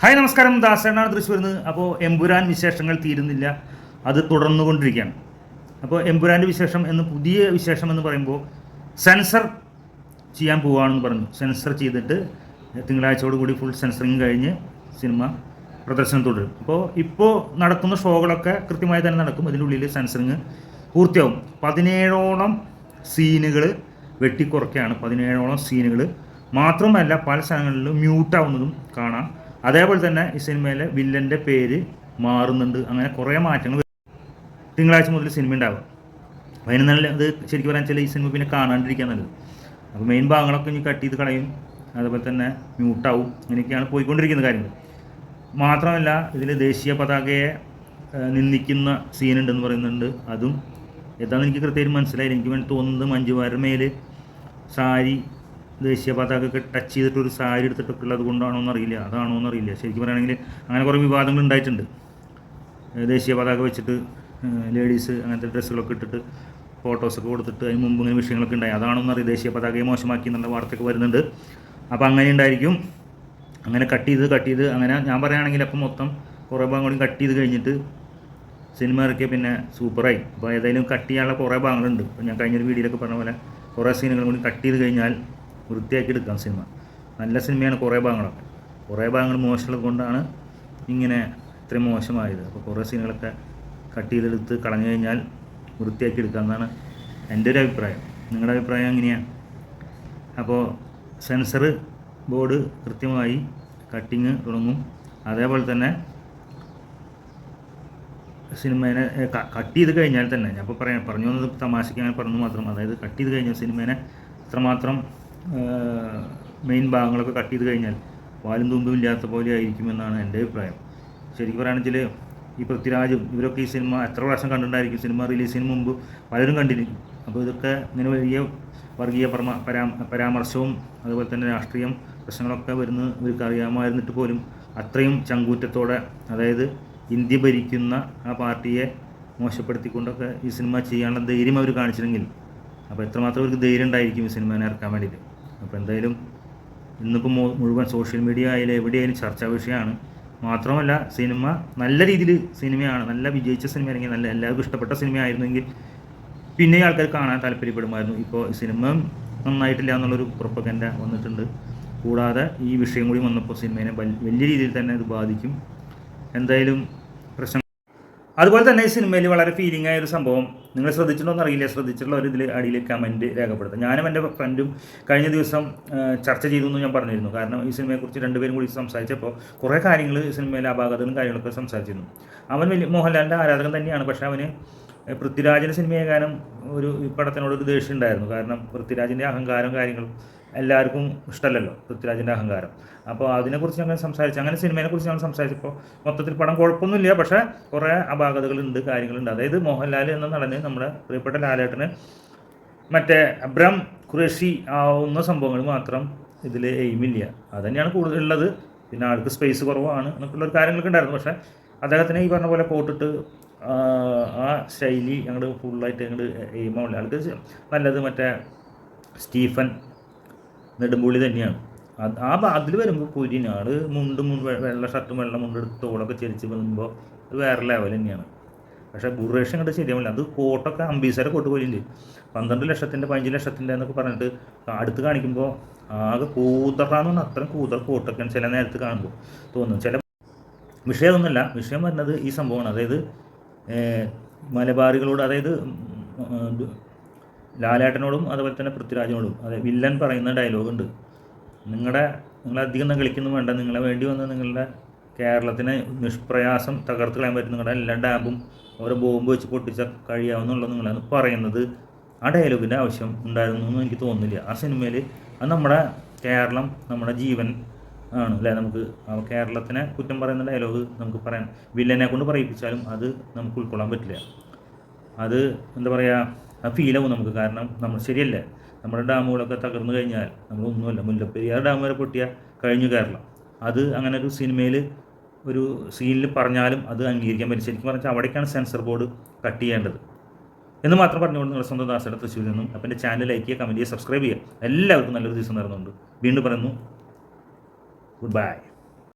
Hi നമസ്കാരം. ദാസേണാണ് തൃശ്ശൂർ നിന്ന് അപ്പോൾ എമ്പുരാൻ വിശേഷങ്ങൾ തീരുന്നില്ല. അത് തുടർന്നു തുടർന്നുകൊണ്ടിരിക്കുകയാണ്. അപ്പോൾ എമ്പുരാന്റെ വിശേഷം എന്ന് പുതിയ വിശേഷം എന്ന് പറയുമ്പോൾ സെൻസർ ചെയ്യാൻ പോവുകയാണെന്ന് പറഞ്ഞു. സെൻസർ ചെയ്തിട്ട് തിങ്കളാഴ്ചയോട് കൂടി ഫുൾ സെൻസറിങ് കഴിഞ്ഞ് സിനിമ പ്രദർശനം തുടരും. അപ്പോൾ ഇപ്പോൾ നടക്കുന്ന ഷോകളൊക്കെ കൃത്യമായി തന്നെ നടക്കും. അതിന്റെ ഉള്ളിൽ സെൻസറിങ് പൂർത്തിയാവും. പതിനേഴോളം സീനുകൾ വെട്ടിക്കുറയ്ക്കുകയാണ്. പതിനേഴോളം സീനുകൾ മാത്രമല്ല പല സ്ഥലങ്ങളിലും മ്യൂട്ടാവുന്നതും കാണാം. അതേപോലെ തന്നെ ഈ സിനിമയിലെ വില്ലന്റെ പേര് മാറുന്നുണ്ട്. അങ്ങനെ കുറേ മാറ്റങ്ങൾ തിങ്കളാഴ്ച മുതൽ സിനിമ അപ്പോൾ അതിന് നല്ല അത് ശരിക്കും പറയാൻ വെച്ചാൽ ഈ സിനിമ പിന്നെ കാണാണ്ടിരിക്കാൻ നല്ലത്. അപ്പോൾ മെയിൻ ഭാഗങ്ങളൊക്കെ ഇനി കട്ട് ചെയ്ത് കളയും. അതേപോലെ തന്നെ മ്യൂട്ടാവും ഇങ്ങനെയൊക്കെയാണ് പോയിക്കൊണ്ടിരിക്കുന്ന കാര്യങ്ങൾ. മാത്രമല്ല ഇതിൽ ദേശീയ പതാകയെ നിന്ദിക്കുന്ന സീനുണ്ടെന്ന് പറയുന്നുണ്ട്. അതും എന്താണെന്ന് എനിക്ക് കൃത്യമായിട്ട് മനസ്സിലായില്ല. എനിക്ക് വേണ്ടി തോന്നുന്നത് മഞ്ജുവാരമേൽ മേൽ സാരി ദേശീയ പതാക ഒക്കെ ടച്ച് ചെയ്തിട്ട് ഒരു സാരി എടുത്തിട്ടൊക്കെ ഉള്ളത് കൊണ്ടാണോ എന്നറിയില്ല. അതാണോ എന്നറിയില്ല ശരിക്കും പറയുകയാണെങ്കിൽ അങ്ങനെ കുറേ വിവാദങ്ങൾ ഉണ്ടായിട്ടുണ്ട്. ദേശീയ പതാക വെച്ചിട്ട് ലേഡീസ് അങ്ങനത്തെ ഡ്രസ്സുകളൊക്കെ ഇട്ടിട്ട് ഫോട്ടോസൊക്കെ കൊടുത്തിട്ട് അതിന് മുമ്പ് ഇങ്ങനെ വിഷയങ്ങളൊക്കെ ഉണ്ടായി. അതാണോ അറിയാം ദേശീയ പതാകയെ മോശമാക്കി എന്നുള്ള വാർത്തയൊക്കെ വരുന്നുണ്ട്. അപ്പോൾ അങ്ങനെ ഉണ്ടായിരിക്കും. അങ്ങനെ കട്ട് ചെയ്ത് കട്ട് ചെയ്ത് അങ്ങനെ ഞാൻ പറയുകയാണെങ്കിൽ അപ്പം മൊത്തം കുറേ ഭാഗം കൂടി കട്ട് ചെയ്ത് കഴിഞ്ഞിട്ട് സിനിമ ഇറക്കിയ പിന്നെ സൂപ്പറായി. അപ്പോൾ ഏതായാലും കട്ട് ചെയ്യാനുള്ള കുറേ ഭാഗങ്ങളുണ്ട്. ഇപ്പോൾ ഞാൻ കഴിഞ്ഞൊരു വീഡിയോയിലൊക്കെ പറഞ്ഞ പോലെ കുറേ സീനുകളും കൂടി കട്ട് ചെയ്ത് കഴിഞ്ഞാൽ വൃത്തിയാക്കി എടുക്കാം സിനിമ. നല്ല സിനിമയാണ് കുറേ ഭാഗങ്ങളൊക്കെ. കുറേ ഭാഗങ്ങൾ മോശമുള്ളത് കൊണ്ടാണ് ഇങ്ങനെ ഇത്രയും മോശമായത്. അപ്പോൾ കുറേ സീനുകളൊക്കെ കട്ട് ചെയ്തെടുത്ത് കളഞ്ഞു കഴിഞ്ഞാൽ വൃത്തിയാക്കി എടുക്കാം എന്നാണ് എന്റെ ഒരു അഭിപ്രായം. നിങ്ങളുടെ അഭിപ്രായം എങ്ങനെയാണ് അപ്പോൾ സെൻസർ ബോർഡ് കൃത്യമായി കട്ടിങ് തുടങ്ങും. അതേപോലെ തന്നെ സിനിമേനെ കട്ട് ചെയ്ത് കഴിഞ്ഞാൽ തന്നെ ഞാൻ ഇപ്പോൾ പറയാം പറഞ്ഞു വന്നത് തമാശയ്ക്ക് പറഞ്ഞു മാത്രം. അതായത് കട്ട് ചെയ്ത് കഴിഞ്ഞാൽ സിനിമേനെ ഇത്രമാത്രം മെയിൻ ഭാഗങ്ങളൊക്കെ കട്ട് ചെയ്ത് കഴിഞ്ഞാൽ വാലും തുമ്പും ഇല്ലാത്ത പോലെ ആയിരിക്കുമെന്നാണ് എന്റെ അഭിപ്രായം. ശരിക്കും പറയുകയാണെങ്കിൽ ഈ പൃഥ്വിരാജും ഇവരൊക്കെ ഈ സിനിമ എത്ര പ്രാവശ്യം കണ്ടിട്ടുണ്ടായിരിക്കും? സിനിമ റിലീസിന് മുമ്പ് പലരും കണ്ടിരിക്കും അപ്പോൾ ഇതൊക്കെ ഇങ്ങനെ വലിയ വർഗീയ പരമ പരാ പരാമർശവും അതുപോലെ തന്നെ രാഷ്ട്രീയം പ്രശ്നങ്ങളൊക്കെ വരുന്ന ഇവർക്ക് അറിയാമായിരുന്നിട്ട് പോലും അത്രയും ചങ്കൂറ്റത്തോടെ അതായത് ഇന്ത്യ ഭരിക്കുന്ന ആ പാർട്ടിയെ മോശപ്പെടുത്തിക്കൊണ്ടൊക്കെ ഈ സിനിമ ചെയ്യാനുള്ള ധൈര്യം അവർ കാണിച്ചിരുന്നെങ്കിൽ. അപ്പോൾ എത്രമാത്രം അവർക്ക് ധൈര്യം ഉണ്ടായിരിക്കും ഈ സിനിമേനെ ഇറക്കാൻ വേണ്ടിയിട്ട്? അപ്പോൾ എന്തായാലും ഇന്നിപ്പോൾ മുഴുവൻ സോഷ്യൽ മീഡിയ ആയാലും എവിടെയായാലും ചർച്ചാ വിഷയമാണ് മാത്രമല്ല സിനിമ നല്ല രീതിയിൽ സിനിമയാണ് നല്ല വിജയിച്ച സിനിമ അല്ലെങ്കിൽ നല്ല എല്ലാവർക്കും ഇഷ്ടപ്പെട്ട സിനിമയായിരുന്നെങ്കിൽ പിന്നെ ആൾക്കാർ കാണാൻ താല്പര്യപ്പെടുമായിരുന്നു. ഇപ്പോൾ സിനിമ നന്നായിട്ടില്ല എന്നുള്ളൊരു പ്രൊപ്പഗൻഡ വന്നിട്ടുണ്ട്. കൂടാതെ ഈ വിഷയം കൂടി വന്നപ്പോൾ സിനിമേനെ വലിയ രീതിയിൽ തന്നെ അത് ബാധിക്കും. എന്തായാലും അതുപോലെ തന്നെ ഈ സിനിമയിൽ വളരെ ഫീലിംഗ് ആയ ഒരു സംഭവം. നിങ്ങൾ ശ്രദ്ധിച്ചിട്ടുണ്ടോ അറിയില്ല ശ്രദ്ധിച്ചിട്ടുള്ള ഒരു ഇതിൽ അടിയിൽ കമന്റ് രേഖപ്പെടുത്താം ഞാനും എന്റെ ഫ്രണ്ടും കഴിഞ്ഞ ദിവസം ചർച്ച ചെയ്തു എന്ന് ഞാൻ പറഞ്ഞിരുന്നു. കാരണം ഈ സിനിമയെക്കുറിച്ച് രണ്ടുപേരും കൂടി സംസാരിച്ചപ്പോൾ കുറേ കാര്യങ്ങൾ സിനിമയിലെ അപാകതകളും കാര്യങ്ങളൊക്കെ സംസാരിച്ചിരുന്നു. അവൻ വലിയ മോഹൻലാലിന്റെ ആരാധകൻ തന്നെയാണ്. പക്ഷേ അവന് പൃഥ്വിരാജിന്റെ സിനിമയെ കാരണം ഒരു ഈ പടത്തിനോട് ഒരു ദേഷ്യം ഉണ്ടായിരുന്നു. കാരണം പൃഥ്വിരാജിന്റെ അഹങ്കാരം കാര്യങ്ങളും എല്ലാവർക്കും ഇഷ്ടമല്ലല്ലോ പൃഥ്വിരാജിന്റെ അഹങ്കാരം. അപ്പോൾ അതിനെക്കുറിച്ച് ഞങ്ങൾ സംസാരിച്ചു. അങ്ങനെ സിനിമയെക്കുറിച്ച് ഞങ്ങൾ സംസാരിച്ചപ്പോൾ മൊത്തത്തിൽ പടം കുഴപ്പമൊന്നുമില്ല. പക്ഷേ കുറേ അപാകതകളുണ്ട് കാര്യങ്ങളുണ്ട്. അതായത് മോഹൻലാൽ എന്ന നടന് നമ്മുടെ പ്രിയപ്പെട്ട ലാലേട്ടന് മറ്റേ അബ്രം കുറേഷി ആവുന്ന സംഭവങ്ങൾ മാത്രം ഇതിൽ എയിമില്ല അതുതന്നെയാണ് കൂടുതൽ ഉള്ളത് പിന്നെ ആൾക്ക് സ്പേസ് കുറവാണ് എന്നൊക്കെയുള്ള കാര്യങ്ങളൊക്കെ ഉണ്ടായിരുന്നു. പക്ഷേ അദ്ദേഹത്തിന് ഈ പറഞ്ഞ പോലെ കോട്ടിട്ട് ആ, ആ ശൈലി ഞങ്ങൾ ഫുള്ളായിട്ട് ഞങ്ങൾ എയിമാവില്ല ആൾക്ക് നല്ലത് മറ്റേ സ്റ്റീഫൻ നെടുമ്പുള്ളി തന്നെയാണ്. ആ അതിൽ വരുമ്പോൾ കുരിന് ആൾ മുണ്ടും മുണ്ട് വെള്ള ഷർട്ടും വെള്ള മുണ്ടെടുത്ത് തോളൊക്കെ ചെരിച്ച് വരുമ്പോൾ അത് വേറെ ലെവൽ തന്നെയാണ്. പക്ഷേ ബുറേഷൻ അങ്ങോട്ട് ശരിയാവില്ല അത് കോട്ടൊക്കെ അമ്പീസരെ കോട്ട് പോയില്ലേ? പന്ത്രണ്ട് ലക്ഷത്തിന്റെ പതിനഞ്ച് ലക്ഷത്തിന്റെ എന്നൊക്കെ പറഞ്ഞിട്ട് അടുത്ത് കാണിക്കുമ്പോൾ ആകെ കൂതറാന്ന് പറഞ്ഞാൽ അത്രയും കൂതർ കോട്ടൊക്കെയാണ് ചില നേരത്ത് കാണുമ്പോൾ തോന്നും ചില വിഷയം ഒന്നുമല്ല വിഷയം വരുന്നത് ഈ സംഭവമാണ്. അതായത് മലബാറികളോട് അതായത് ലാലേട്ടനോടും അതുപോലെ തന്നെ പൃഥ്വിരാജിനോടും. അതെ വില്ലൻ പറയുന്ന ഡയലോഗ് ഉണ്ട്. നിങ്ങളുടെ നിങ്ങളധികം കളിക്കുന്നു വേണ്ട. നിങ്ങളെ വേണ്ടി വന്ന നിങ്ങളുടെ കേരളത്തിനെ നിഷ്പ്രയാസം തകർത്ത് കളയാൻ പറ്റും നിങ്ങളുടെ എല്ലാ ഡാമ്പും ഓരോ ബോംബ് വെച്ച് പൊട്ടിച്ച കഴിയാവുന്നുള്ളത് നിങ്ങളാണ് പറയുന്നത്. ആ ഡയലോഗിന്റെ ആവശ്യം ഉണ്ടായിരുന്നു എന്ന് എനിക്ക് തോന്നുന്നില്ല. ആ സിനിമയിൽ അത് നമ്മുടെ കേരളം നമ്മുടെ ജീവൻ ആണ് അല്ലേ? നമുക്ക് കേരളത്തിനെ കുറ്റം പറയുന്ന ഡയലോഗ് നമുക്ക് പറയാൻ വില്ലനെ കൊണ്ട് പറയിപ്പിച്ചാലും അത് നമുക്ക് ഉൾക്കൊള്ളാൻ പറ്റില്ല. അത് എന്താ പറയുക ആ ഫീലാവും നമുക്ക്. കാരണം നമ്മൾ ശരിയല്ല. നമ്മുടെ ഡാമുകളൊക്കെ തകർന്നു കഴിഞ്ഞാൽ നമ്മളൊന്നുമല്ല. മുല്ലപ്പെരിയാർ ഡാം വരെ പൊട്ടിയ കഴിഞ്ഞു കേരളം. അത് അങ്ങനെ ഒരു സിനിമയിൽ ഒരു സീനിൽ പറഞ്ഞാലും അത് അംഗീകരിക്കാൻ പറ്റും ശരിക്കും പറഞ്ഞാൽ അവിടേക്കാണ് സെൻസർ ബോർഡ് കട്ട് ചെയ്യേണ്ടത്. എന്ന് മാത്രം പറഞ്ഞുകൊണ്ട് നിങ്ങളുടെ സ്വന്തം ദാസയുടെ തൃശ്ശൂരിൽ നിന്നും അപ്പം എന്റെ ചാനൽ ലൈക്ക് ചെയ്യുക കമന്റ് ചെയ്യുക സബ്സ്ക്രൈബ് ചെയ്യുക. എല്ലാവർക്കും നല്ലൊരു ദിവസം നടന്നുണ്ട് വീണ്ടും പറയുന്നു. Good bye